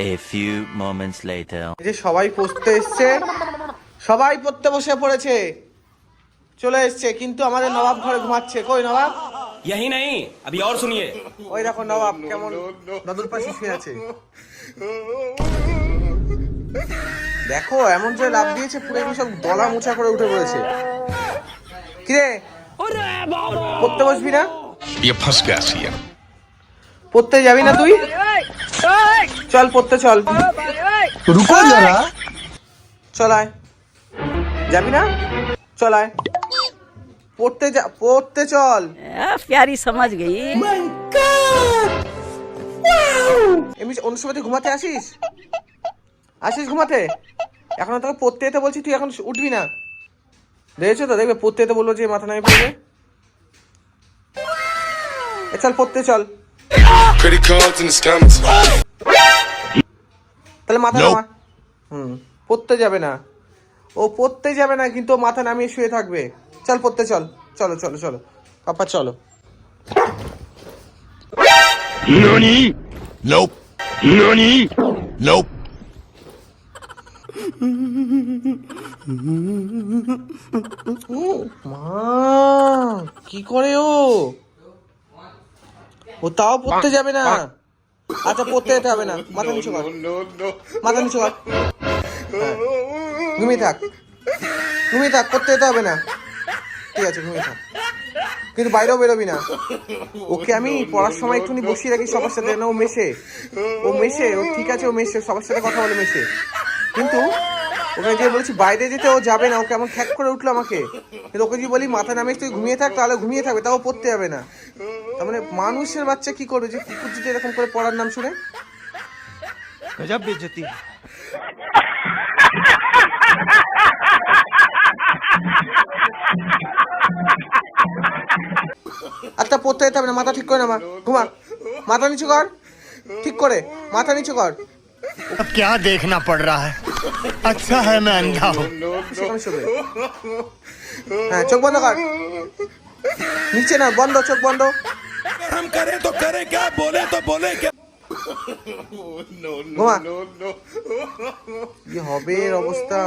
A few moments later. এই যে সবাই পড়তে এসছে সবাই পড়তে বসে পড়েছে চলে এসছে কিন্তু আমাদের নবাব ঘরে ঘুমাচ্ছে কই নবাব यही नहीं अभी और सुनिए ওই দেখো নবাব কেমন নদুর পাশে শুয়ে আছে দেখো এমন যে লাভ দিয়েছে পুরো এগুলো সব দলা মোছা করে উঠে পড়েছে কিরে পড়তে বসবি না ये फंस गया सी পড়তে যাবি না তুই? চল পড়তে চল। রুকো যারা। চল আয়। যাবি না? চল আয়। পড়তে যা পড়তে চল। প্যারি সমাজ গেই। এমনি অন্য সময় ঘুমাতে আসিস? আসিস ঘুমাতে? এখন তোকে পড়তে যেতে বলছি তুই এখন উঠবি না। দেখেছ তো? দেখবে পড়তে যেতে বলব যে মাথা নামে পড়বে। চল পড়তে চল। Credit cards and the scammers. তাহলে মাথা Nope. নামা। হুম পড়তে যাবে না। ও পড়তে যাবে না কিন্তু মাথা নামিয়ে শুয়ে থাকবে। চল পড়তে চল। চলো চলো চলো। পাপা চলো। Nope. Nope. মা কি করে ও? ও তাও পড়তে যাবে না। আচ্ছা পড়তে যেতে হবে না। মাথা নিচু কর। মাথা নিচু কর। হ্যাঁ। ঘুমিয়ে থাক। ঘুমিয়ে থাক পড়তে যেতে হবে না। ঠিক আছে ঘুমিয়ে থাক। কিন্তু বাইরেও বেরোবি না। ওকে আমি পড়ার সময় একটুখানি বসিয়ে রাখি সবার সাথে না ও মেশে। ও মেশে ও ঠিক আছে ও মেশে সবার সাথে কথা বলে মেশে। কিন্তু ওকে যে বলেছি বাইরে যেতে ও যাবে না ওকে এমন খ্যাক করে উঠল আমাকে। কিন্তু ওকে যদি বলি মাথা নামিয়ে তুই ঘুমিয়ে থাক তাহলে ঘুমিয়ে থাকবে তাও পড়তে যাবে না। তার মানে মানুষের বাচ্চা কি করবে যে কুকুর যদি এরকম করে পড়ার নাম শুনে गजब बेइज्जती আচ্ছা পড়তে যেতে হবে না মাথা ঠিক করে নামা ঘুমা মাথা নিচু কর ঠিক করে মাথা নিচু কর अब क्या देखना पड़ रहा है अच्छा है मैं अंधा हूँ সেখানে শোবে হ্যাঁ চোখ বন্ধ কর নিচে না বন্ধ চোখ বন্ধ हम करें तो करें क्या बोले तो बोले क्या ঘুমা কি হবে এর অবস্থা